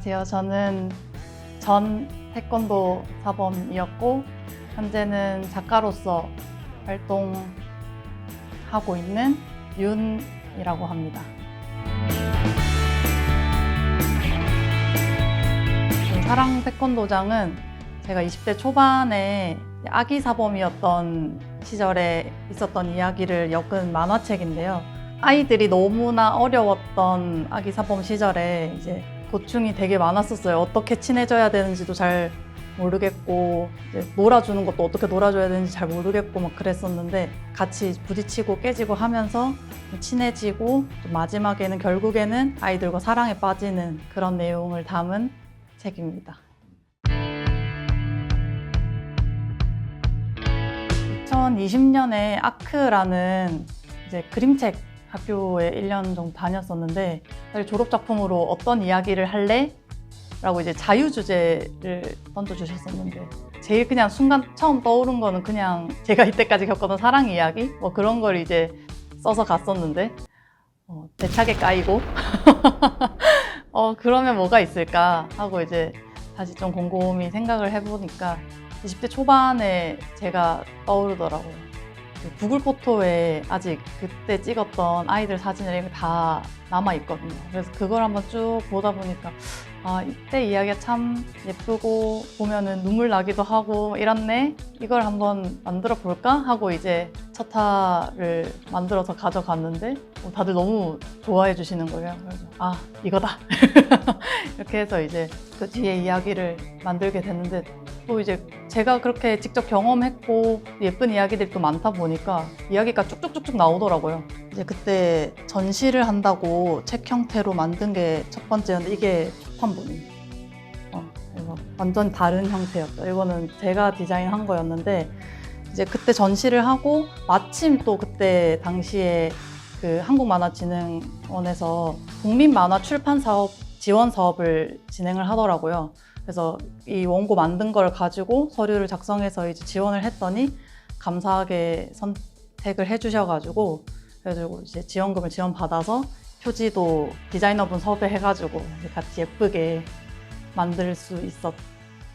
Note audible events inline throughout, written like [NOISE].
안녕하세요. 저는 전 태권도 사범이었고 현재는 작가로서 활동하고 있는 윤이라고 합니다. 그 사랑 태권도장은 제가 20대 초반에 아기 사범이었던 시절에 있었던 이야기를 엮은 만화책인데요. 아이들이 너무나 어려웠던 아기 사범 시절에 이제 고충이 되게 많았었어요. 어떻게 친해져야 되는지도 잘 모르겠고 놀아주는 것도 어떻게 놀아줘야 되는지 잘 모르겠고 막 그랬었는데 같이 부딪히고 깨지고 하면서 좀 친해지고 좀 마지막에는 결국에는 아이들과 사랑에 빠지는 그런 내용을 담은 책입니다. 2020년에 아크라는 이제 그림책 학교에 1년 정도 다녔었는데 사실 졸업 작품으로 어떤 이야기를 할래? 라고 이제 자유 주제를 던져주셨었는데 제일 그냥 순간 처음 떠오른 거는 그냥 제가 이때까지 겪었던 사랑 이야기 뭐 그런 걸 이제 써서 갔었는데 어, 대차게 까이고 [LAUGHS] 어 그러면 뭐가 있을까 하고 이제 다시 좀 곰곰이 생각을 해보니까 20대 초반에 제가 떠오르더라고요. 그 구글 포토에 아직 그때 찍었던 아이들 사진을 이렇게 다 남아 있거든요. 그래서 그걸 한번 쭉 보다 보니까 아 이때 이야기가 참 예쁘고 보면은 눈물 나기도 하고 이렇네. 이걸 한번 만들어 볼까 하고 이제 첫 화를 만들어서 가져갔는데 어, 다들 너무 좋아해 주시는 거예요. 그래서 아 이거다 [LAUGHS] 이렇게 해서 이제 그 뒤에 이야기를 만들게 됐는데 또 이제 제가 그렇게 직접 경험했고 예쁜 이야기들이 또 많다 보니까 이야기가 쭉쭉쭉쭉 나오더라고요. 이제 그때 전시를 한다고 책 형태로 만든 게 첫 번째였는데 이게 첫한 분이. 어, 완전 다른 형태였죠. 이거는 제가 디자인한 거였는데 이제 그때 전시를 하고 마침 또 그때 당시에 그 한국만화진흥원에서 국민만화 출판 사업 지원 사업을 진행을 하더라고요. 그래서 이 원고 만든 걸 가지고 서류를 작성해서 이제 지원을 했더니 감사하게 선택을 해주셔가지고 그래가지고 이제 지원금을 지원받아서 표지도 디자이너분 섭외해가지고 같이 예쁘게 만들 수 있었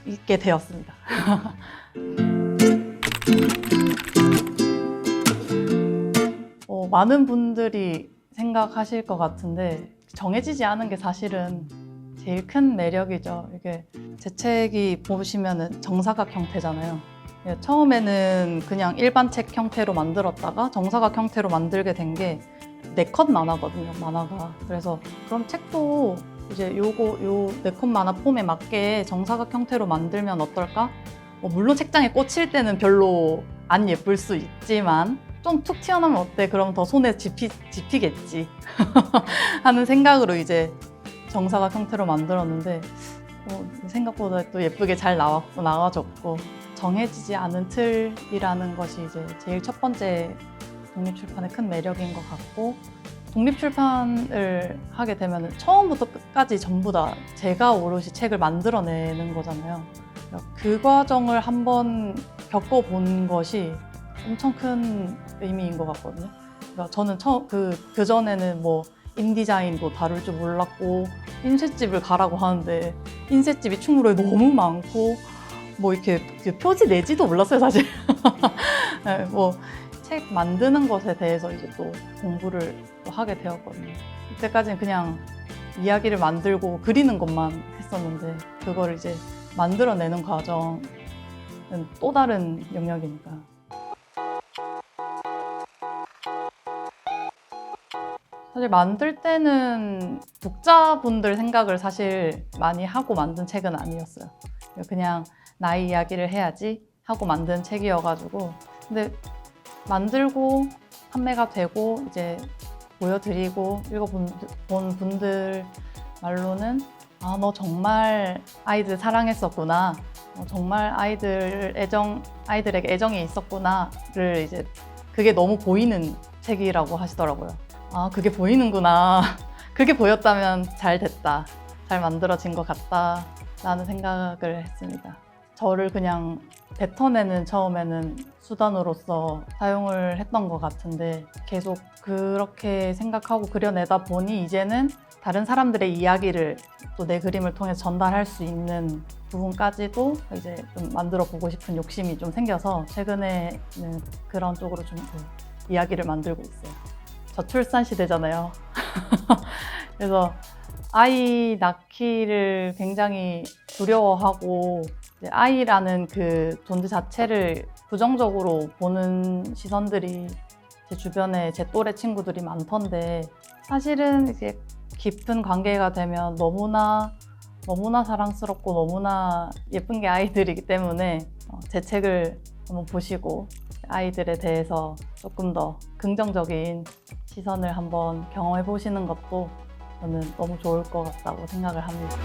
있게 되었습니다. [LAUGHS] 어, 많은 분들이 생각하실 것 같은데 정해지지 않은 게 사실은 제일 큰 매력이죠. 이게 제 책이 보시면은 정사각 형태잖아요. 예, 처음에는 그냥 일반 책 형태로 만들었다가 정사각 형태로 만들게 된 게 네 컷 만화거든요, 만화가. 그래서 그럼 책도 이제 요거 요 네 컷 만화 폼에 맞게 정사각 형태로 만들면 어떨까? 뭐 물론 책장에 꽂힐 때는 별로 안 예쁠 수 있지만 좀 툭 튀어나오면 어때? 그럼 더 손에 집히, 집히겠지 [LAUGHS] 하는 생각으로 이제 정사각 형태로 만들었는데 어, 생각보다 또 예쁘게 잘 나왔고 나와졌고 정해지지 않은 틀이라는 것이 이제 제일 첫 번째 독립출판의 큰 매력인 것 같고 독립출판을 하게 되면 처음부터 끝까지 전부 다 제가 오롯이 책을 만들어내는 거잖아요. 그 과정을 한번 겪어본 것이 엄청 큰 의미인 것 같거든요. 그러니까 저는 처음 그, 그 전에는 뭐 인디자인도 다룰 줄 몰랐고 인쇄집을 가라고 하는데 인쇄집이 충무로에 너무 많고 뭐 이렇게 표지 내지도 몰랐어요 사실. [LAUGHS] 네, 뭐책 만드는 것에 대해서 이제 또 공부를 또 하게 되었거든요. 이때까지는 그냥 이야기를 만들고 그리는 것만 했었는데 그거를 이제 만들어내는 과정은 또 다른 영역이니까. 사실 만들 때는 독자분들 생각을 사실 많이 하고 만든 책은 아니었어요. 그냥 나의 이야기를 해야지 하고 만든 책이어가지고 근데 만들고 판매가 되고 이제 보여드리고 읽어본 본 분들 말로는 아 너 정말 아이들 사랑했었구나 어, 정말 아이들 애정 아이들에게 애정이 있었구나를 이제 그게 너무 보이는 책이라고 하시더라고요. 아, 그게 보이는구나. [LAUGHS] 그게 보였다면 잘 됐다. 잘 만들어진 것 같다. 라는 생각을 했습니다. 저를 그냥 뱉어내는 처음에는 수단으로서 사용을 했던 것 같은데 계속 그렇게 생각하고 그려내다 보니 이제는 다른 사람들의 이야기를 또 내 그림을 통해 전달할 수 있는 부분까지도 이제 좀 만들어 보고 싶은 욕심이 좀 생겨서 최근에는 그런 쪽으로 좀그 이야기를 만들고 있어요. 저출산 시대잖아요. [LAUGHS] 그래서 아이 낳기를 굉장히 두려워하고 아이라는 그 존재 자체를 부정적으로 보는 시선들이 제 주변에 제 또래 친구들이 많던데 사실은 이제 깊은 관계가 되면 너무나 너무나 사랑스럽고 너무나 예쁜 게 아이들이기 때문에 어, 제 책을 한번 보시고 아이들에 대해서 조금 더 긍정적인 시선을 한번 경험해 보시는 것도 저는 너무 좋을 것 같다고 생각을 합니다.